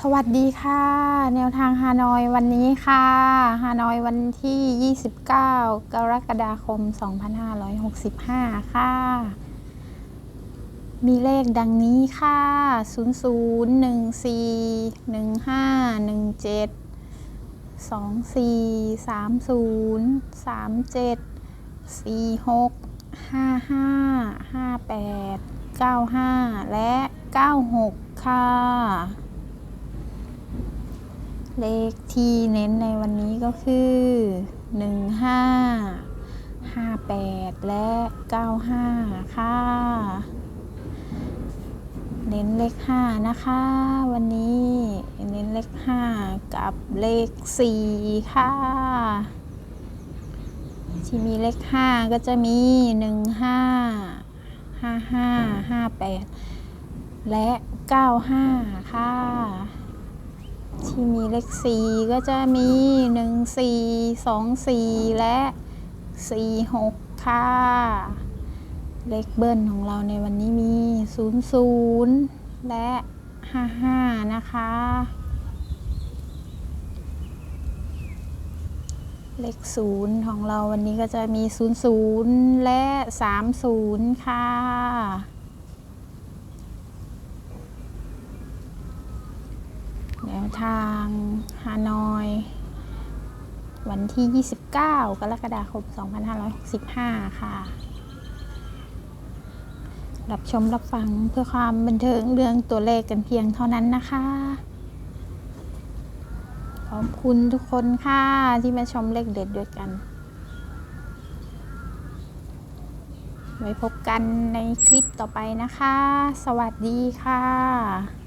สวัสดีค่ะ แนวทางฮานอยวันนี้ค่ะฮานอยวันที่ 29 กรกฎาคม 2565 ค่ะ มีเลขดังนี้ค่ะ 0014 1517 24 30 37 46 55 58 95 และ 96 ค่ะ เลขที่เน้นในวันนี้ก็คือ 15 58 และ 95 ค่ะ เน้นเลข 5 นะคะ วันนี้เน้นเลข 5 กับเลข 4 ค่ะ ที่มีเลข 5 ก็จะมี 15 55 58 และ 95 ค่ะ ที่มีเลข4ก็จะมี1 4 2 4และ4 6ค่ะ เลขเบิ้ลของเราในวันนี้มี0 0และ55นะคะ เลข0ของเราวันนี้ก็จะมี0 0และ30ค่ะ ทางฮานอย วันที่ 29 กรกฎาคม 2565 ค่ะ รับชมรับฟังเพื่อความบันเทิงเรื่องตัวเลขกันเพียงเท่านั้นนะคะ ขอบคุณทุกคนค่ะ ที่มาชมเลขเด็ดด้วยกัน ไว้พบกันในคลิปต่อไปนะคะ สวัสดีค่ะ